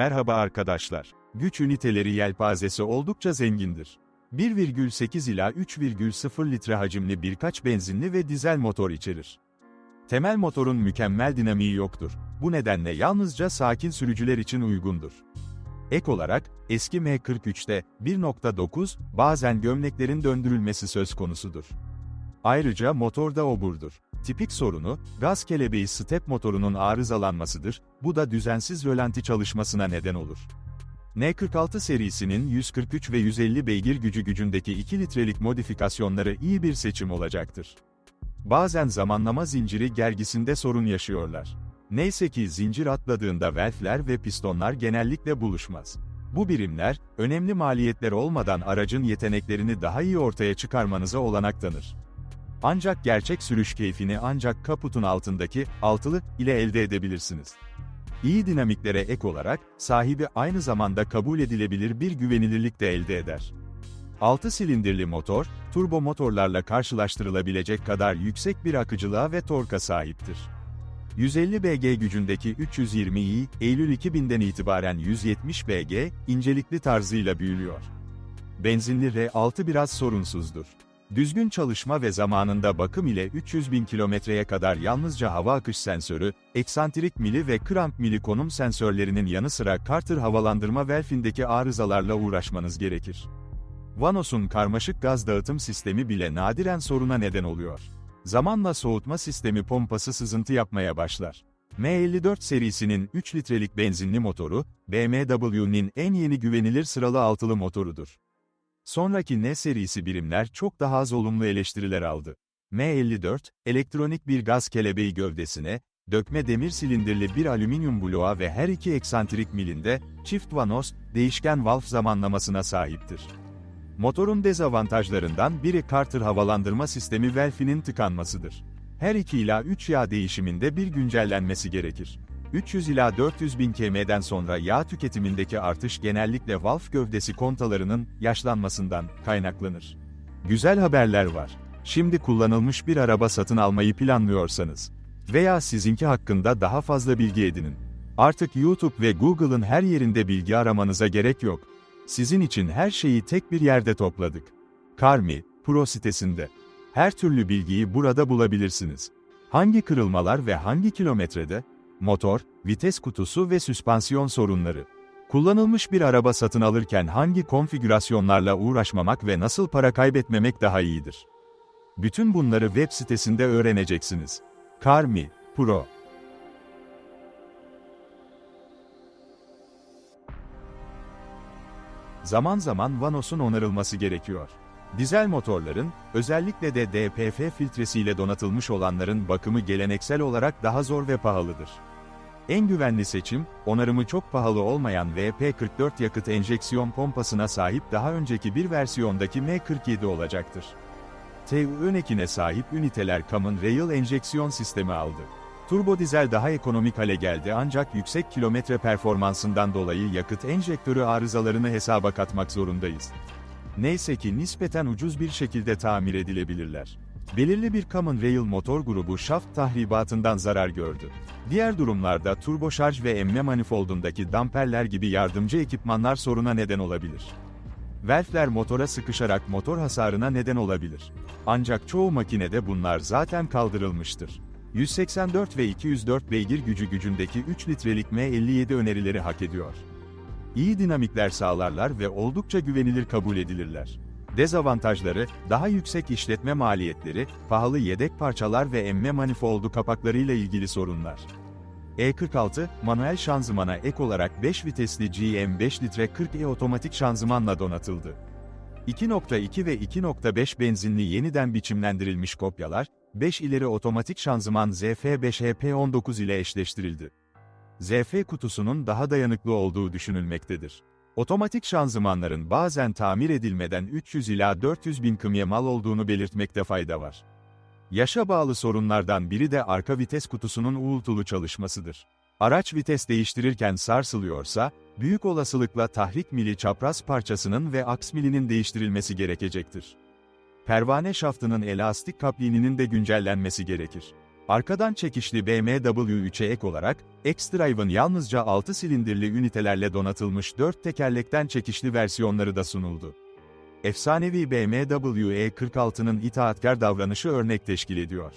Merhaba arkadaşlar. Güç üniteleri yelpazesi oldukça zengindir. 1,8 ila 3,0 litre hacimli birkaç benzinli ve dizel motor içerir. Temel motorun mükemmel dinamiği yoktur. Bu nedenle yalnızca sakin sürücüler için uygundur. Ek olarak, eski M43'te 1.9, bazen gömleklerin döndürülmesi söz konusudur. Ayrıca motorda oburdur. Tipik sorunu, gaz kelebeği step motorunun arızalanmasıdır, bu da düzensiz rölanti çalışmasına neden olur. N46 serisinin 143 ve 150 beygir gücü gücündeki 2 litrelik modifikasyonları iyi bir seçim olacaktır. Bazen zamanlama zinciri gergisinde sorun yaşıyorlar. Neyse ki zincir atladığında valfler ve pistonlar genellikle buluşmaz. Bu birimler, önemli maliyetler olmadan aracın yeteneklerini daha iyi ortaya çıkarmanıza olanak tanır. Ancak gerçek sürüş keyfini ancak kaputun altındaki altılı ile elde edebilirsiniz. İyi dinamiklere ek olarak, sahibi aynı zamanda kabul edilebilir bir güvenilirlik de elde eder. 6 silindirli motor, turbo motorlarla karşılaştırılabilecek kadar yüksek bir akıcılığa ve torka sahiptir. 150 BG gücündeki 320i, Eylül 2000'den itibaren 170 BG, incelikli tarzıyla büyülüyor. Benzinli R6 biraz sorunsuzdur. Düzgün çalışma ve zamanında bakım ile 300 bin kilometreye kadar yalnızca hava akış sensörü, eksantrik mili ve kramp mili konum sensörlerinin yanı sıra Carter havalandırma valfindeki arızalarla uğraşmanız gerekir. Vanos'un karmaşık gaz dağıtım sistemi bile nadiren soruna neden oluyor. Zamanla soğutma sistemi pompası sızıntı yapmaya başlar. M54 serisinin 3 litrelik benzinli motoru, BMW'nin en yeni güvenilir sıralı altılı motorudur. Sonraki N serisi birimler çok daha az olumlu eleştiriler aldı. M54, elektronik bir gaz kelebeği gövdesine, dökme demir silindirli bir alüminyum bloğa ve her iki eksantrik milinde, çift vanos, değişken valf zamanlamasına sahiptir. Motorun dezavantajlarından biri Carter havalandırma sistemi valfinin tıkanmasıdır. Her 2 ila 3 yağ değişiminde bir güncellenmesi gerekir. 300 ila 400 bin km'den sonra yağ tüketimindeki artış genellikle valf gövdesi kontalarının yaşlanmasından kaynaklanır. Güzel haberler var. Şimdi kullanılmış bir araba satın almayı planlıyorsanız veya sizinki hakkında daha fazla bilgi edinin. Artık YouTube ve Google'ın her yerinde bilgi aramanıza gerek yok. Sizin için her şeyi tek bir yerde topladık. Carmi, Pro sitesinde. Her türlü bilgiyi burada bulabilirsiniz. Hangi kırılmalar ve hangi kilometrede? Motor, vites kutusu ve süspansiyon sorunları. Kullanılmış bir araba satın alırken hangi konfigürasyonlarla uğraşmamak ve nasıl para kaybetmemek daha iyidir? Bütün bunları web sitesinde öğreneceksiniz. Carmi, Pro. Zaman zaman Vanos'un onarılması gerekiyor. Dizel motorların, özellikle de DPF filtresiyle donatılmış olanların bakımı geleneksel olarak daha zor ve pahalıdır. En güvenli seçim, onarımı çok pahalı olmayan VP44 yakıt enjeksiyon pompasına sahip daha önceki bir versiyondaki M47 olacaktır. TÜ ekine sahip üniteler Common Rail enjeksiyon sistemi aldı. Turbo dizel daha ekonomik hale geldi ancak yüksek kilometre performansından dolayı yakıt enjektörü arızalarını hesaba katmak zorundayız. Neyse ki nispeten ucuz bir şekilde tamir edilebilirler. Belirli bir Common Rail motor grubu şaft tahribatından zarar gördü. Diğer durumlarda turboşarj ve emme manifoldundaki damperler gibi yardımcı ekipmanlar soruna neden olabilir. Valfler motora sıkışarak motor hasarına neden olabilir. Ancak çoğu makinede bunlar zaten kaldırılmıştır. 184 ve 204 beygir gücü gücündeki 3 litrelik M57 önerileri hak ediyor. İyi dinamikler sağlarlar ve oldukça güvenilir kabul edilirler. Dezavantajları, daha yüksek işletme maliyetleri, pahalı yedek parçalar ve emme manifoldu kapaklarıyla ilgili sorunlar. E46, manuel şanzımana ek olarak 5 vitesli GM5 litre 40E otomatik şanzımanla donatıldı. 2.2 ve 2.5 benzinli yeniden biçimlendirilmiş kopyalar, 5 ileri otomatik şanzıman ZF5HP19 ile eşleştirildi. ZF kutusunun daha dayanıklı olduğu düşünülmektedir. Otomatik şanzımanların bazen tamir edilmeden 300 ila 400 bin kımye mal olduğunu belirtmekte fayda var. Yaşa bağlı sorunlardan biri de arka vites kutusunun uğultulu çalışmasıdır. Araç vites değiştirirken sarsılıyorsa, büyük olasılıkla tahrik mili çapraz parçasının ve aks milinin değiştirilmesi gerekecektir. Pervane şaftının elastik kaplininin de güncellenmesi gerekir. Arkadan çekişli BMW U3'e ek olarak, X-Drive'ın yalnızca 6 silindirli ünitelerle donatılmış 4 tekerlekten çekişli versiyonları da sunuldu. Efsanevi BMW E46'nın itaatkar davranışı örnek teşkil ediyor.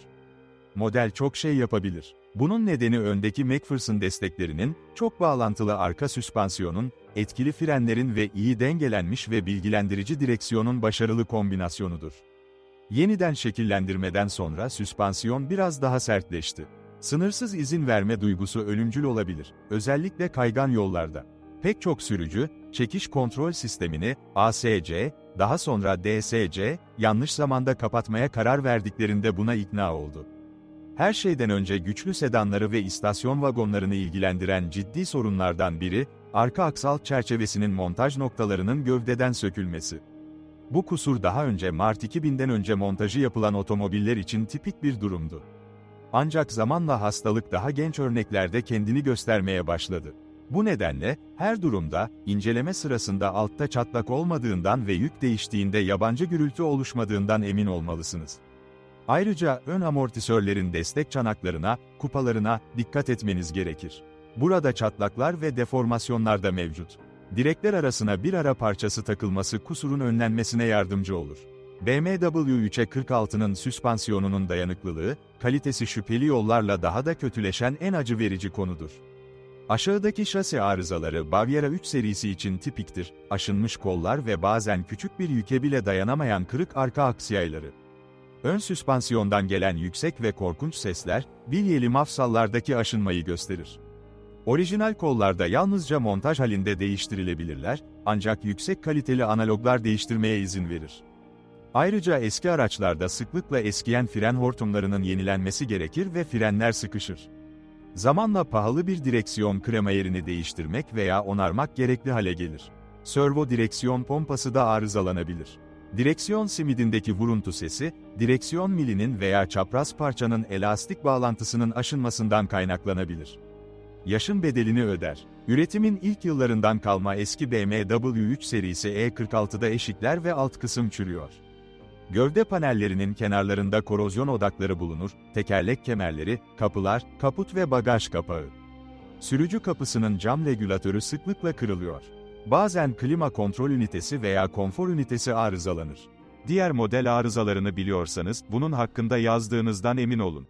Model çok şey yapabilir. Bunun nedeni öndeki McPherson desteklerinin, çok bağlantılı arka süspansiyonun, etkili frenlerin ve iyi dengelenmiş ve bilgilendirici direksiyonun başarılı kombinasyonudur. Yeniden şekillendirmeden sonra süspansiyon biraz daha sertleşti. Sınırsız izin verme duygusu ölümcül olabilir, özellikle kaygan yollarda. Pek çok sürücü, çekiş kontrol sistemini, ASC, daha sonra DSC, yanlış zamanda kapatmaya karar verdiklerinde buna ikna oldu. Her şeyden önce güçlü sedanları ve istasyon vagonlarını ilgilendiren ciddi sorunlardan biri, arka aksal çerçevesinin montaj noktalarının gövdeden sökülmesi. Bu kusur daha önce Mart 2000'den önce montajı yapılan otomobiller için tipik bir durumdu. Ancak zamanla hastalık daha genç örneklerde kendini göstermeye başladı. Bu nedenle, her durumda, inceleme sırasında altta çatlak olmadığından ve yük değiştiğinde yabancı gürültü oluşmadığından emin olmalısınız. Ayrıca ön amortisörlerin destek çanaklarına, kupalarına dikkat etmeniz gerekir. Burada çatlaklar ve deformasyonlar da mevcut. Direkler arasına bir ara parçası takılması kusurun önlenmesine yardımcı olur. BMW U3'e 46'nın süspansiyonunun dayanıklılığı, kalitesi şüpheli yollarla daha da kötüleşen en acı verici konudur. Aşağıdaki şasi arızaları Baviera 3 serisi için tipiktir, aşınmış kollar ve bazen küçük bir yüke bile dayanamayan kırık arka aksiyayları. Ön süspansiyondan gelen yüksek ve korkunç sesler, bilyeli mafsallardaki aşınmayı gösterir. Orijinal kollarda yalnızca montaj halinde değiştirilebilirler, ancak yüksek kaliteli analoglar değiştirmeye izin verir. Ayrıca eski araçlarda sıklıkla eskiyen fren hortumlarının yenilenmesi gerekir ve frenler sıkışır. Zamanla pahalı bir direksiyon krema yerini değiştirmek veya onarmak gerekli hale gelir. Servo direksiyon pompası da arızalanabilir. Direksiyon simidindeki vuruntu sesi, direksiyon milinin veya çapraz parçanın elastik bağlantısının aşınmasından kaynaklanabilir. Yaşın bedelini öder. Üretimin ilk yıllarından kalma eski BMW W3 serisi E46'da eşikler ve alt kısım çürüyor. Gövde panellerinin kenarlarında korozyon odakları bulunur, tekerlek kemerleri, kapılar, kaput ve bagaj kapağı. Sürücü kapısının cam regülatörü sıklıkla kırılıyor. Bazen klima kontrol ünitesi veya konfor ünitesi arızalanır. Diğer model arızalarını biliyorsanız, bunun hakkında yazdığınızdan emin olun.